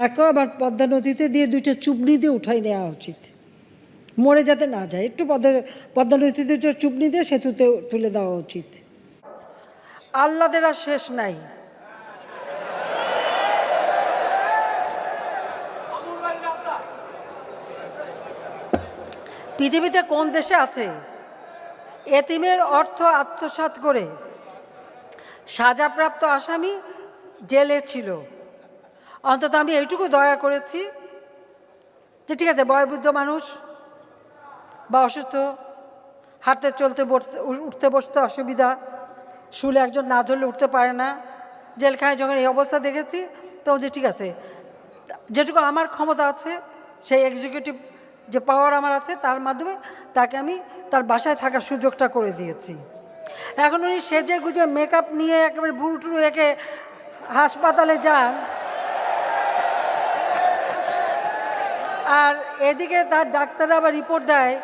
তাকেও আবার পদ্মা নদীতে দিয়ে দুইটা চুবনি দিয়ে উঠাই নেওয়া উচিত। মরে যাতে না যায়, একটু পদ্মা পদ্মা নদীতে দুটো চুবনি দিয়ে সেতুতে তুলে দেওয়া উচিত। আহ্লাদের আর শেষ নাই। পৃথিবীতে কোন দেশে আছে? এতিমের অর্থ আত্মসাৎ করে। সাজাপ্রাপ্ত আসামি জেলে ছিল। অন্তত আমি এইটুকু দয়া করেছি যে ঠিক আছে, বয়োবৃদ্ধ মানুষ বা অসুস্থ, হাঁটতে চলতে উঠতে বসতে অসুবিধা, শুলে একজন না ধরলে উঠতে পারে না, জেলখানায় যখন এই অবস্থা দেখেছি তো যে ঠিক আছে, যেটুকু আমার ক্ষমতা আছে, সেই এক্সিকিউটিভ যে পাওয়ার আমার আছে, তার মাধ্যমে তাকে আমি তার বাসায় থাকার সুযোগটা করে দিয়েছি। এখন উনি সেজে গুজে মেকআপ নিয়ে একেবারে বুড়ো টুরু একে হাসপাতালে যান আর এদিকে তার ডাক্তাররা আবার রিপোর্ট দেয়,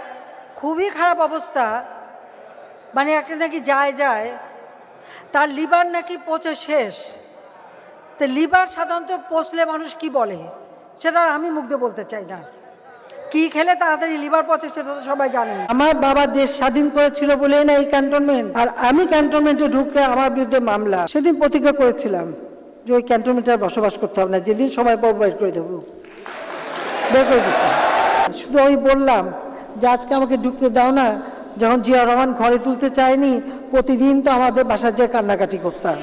খুবই খারাপ অবস্থা। মানে একটা নাকি যায় যায়। তার লিভার নাকি পচে শেষ। তো লিভার সাধারণত পচলে মানুষ কি বলে? সেটা আমি দিয়ে বলতে চাই না। কি খেলে তাড়াতাড়ি লিভার পচে সেটা তো সবাই জানে। আমার বাবা দেশ স্বাধীন করেছিল বলেই না এই ক্যান্টনমেন্ট আর আমি ক্যান্টনমেন্টে ঢুকলে আমার বিরুদ্ধে মামলা। সেদিন প্রতিজ্ঞা করেছিলাম যে ওই ক্যান্টনমেন্টে বসবাস করতে হবে না। যেদিন সময় পাবো বের করে দেবো। বের শুধু আমি বললাম যে আজকে আমাকে ঢুকতে দাও না, যখন জিয়া রহমান ঘরে তুলতে চায়নি, প্রতিদিন তো আমাদের বাসার যে কান্নাকাটি করতাম।